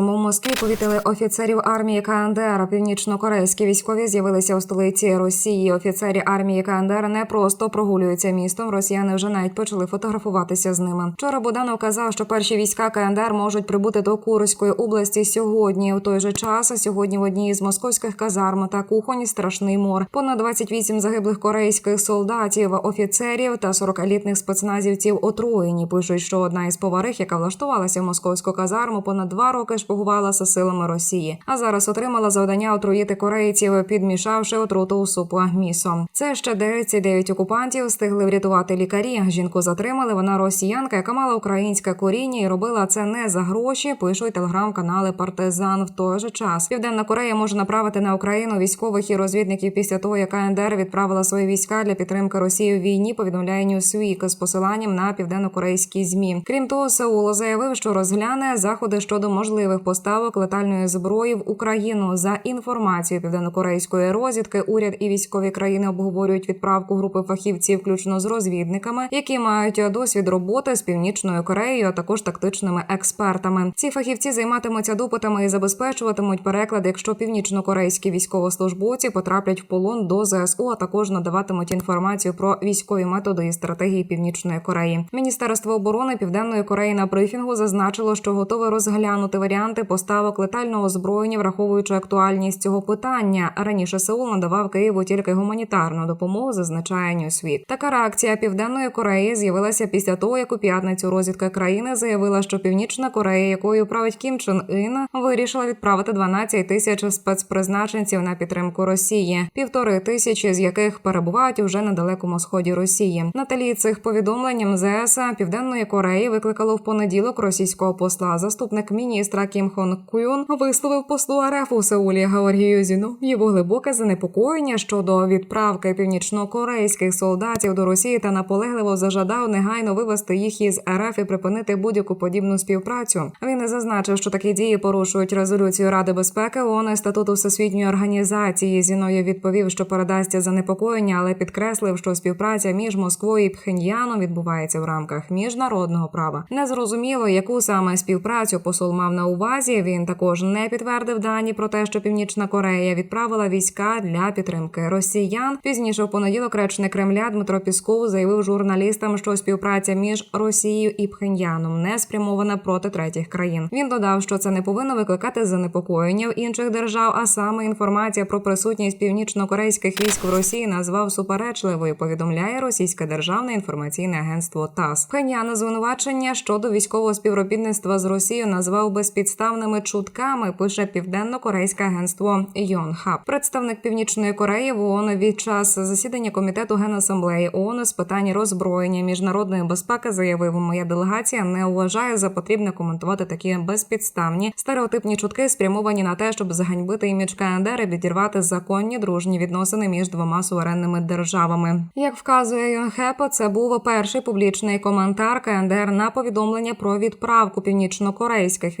У Москві повітили офіцерів армії КНДР. Північно-корейські військові з'явилися у столиці Росії. Офіцері армії КНДР не просто прогулюються містом. Росіяни вже навіть почали фотографуватися з ними. Вчора Буданов казав, що перші війська КНДР можуть прибути до Курської області сьогодні. У той же час сьогодні в одній з московських казарм та кухонь страшний мор. Понад 28 загиблих корейських солдатів, офіцерів та 40 елітних спецназівців отруєні. Пишуть, що одна із поварих, яка влаштувалася в московську казарму, понад два роки шпигувала за силами Росії, а зараз отримала завдання отруїти корейців, підмішавши отруту у супу місом. Це ще 39 окупантів встигли врятувати лікарі. Жінку затримали. Вона росіянка, яка мала українське коріння і робила це не за гроші. Пишуть телеграм-канали Партизан. В той же час Південна Корея може направити на Україну військових і розвідників після того, як КНДР відправила свої війська для підтримки Росії у війні. Повідомляє Newsweek з посиланням на південно-корейські змі. Крім того, Сеул заявив, що розгляне заходи щодо можливих поставок летальної зброї в Україну. За інформацією південно-корейської розвідки, уряд і військові країни обговорюють відправку групи фахівців, включно з розвідниками, які мають досвід роботи з північною Кореєю, а також тактичними експертами. Ці фахівці займатимуться допитами і забезпечуватимуть переклад, якщо північно-корейські військовослужбовці потраплять в полон до ЗСУ, а також надаватимуть інформацію про військові методи і стратегії Північної Кореї. Міністерство оборони Південної Кореї на брифінгу зазначило, що готове розглянути варіанти поставок летального озброєння, враховуючи актуальність цього питання. Раніше Сеул надавав Києву тільки гуманітарну допомогу, зазначає Newsweek. Така реакція Південної Кореї з'явилася після того, як у п'ятницю розвідка країни заявила, що Північна Корея, якою править Кім Чен Ін, вирішила відправити 12 тисяч спецпризначенців на підтримку Росії, півтори тисячі з яких перебувають уже на далекому сході Росії. На тлі цих повідомлень МЗС Південної Кореї викликало в понеділок російського посла. Заступник міністра Кім Хон Кюн висловив послу РФ у Сеулі Георгію Зінов'єву глибоке занепокоєння щодо відправки північно-корейських солдатів до Росії та наполегливо зажадав негайно вивести їх із РФ і припинити будь-яку подібну співпрацю. Він не зазначив, що такі дії порушують резолюцію Ради безпеки ООН і статуту Всесвітньої організації. Зіною відповів, що передасться занепокоєння, але підкреслив, що співпраця між Москвою і Пхеньяном відбувається в рамках міжнародного права. Незрозуміло, яку саме співпрацю посол мав на увазі. Він також не підтвердив дані про те, що Північна Корея відправила війська для підтримки росіян. Пізніше в понеділок речник Кремля Дмитро Пісков заявив журналістам, що співпраця між Росією і Пхеньяном не спрямована проти третіх країн. Він додав, що це не повинно викликати занепокоєння в інших держав. А саме інформація про присутність північно-корейських військ в Росії назвав суперечливою. Повідомляє російське державне інформаційне агентство ТАСС. Пхеньян звинувачення щодо військового співробітництва з Росією назвав безпідставними чутками. Пише південно-корейське агентство Йонхаб. Представник Північної Кореї в ООН від час засідання комітету Генасамблеї ООН з питань роззброєння міжнародної безпеки заявив, моя делегація не вважає за потрібне коментувати такі безпідставні стереотипні чутки, спрямовані на те, щоб заганьбити імідж КНДР і відірвати законні дружні відносини між двома суверенними державами. Як вказує Йонхепо, це був перший публічний коментар КНДР на повідомлення про відправку північно-корейських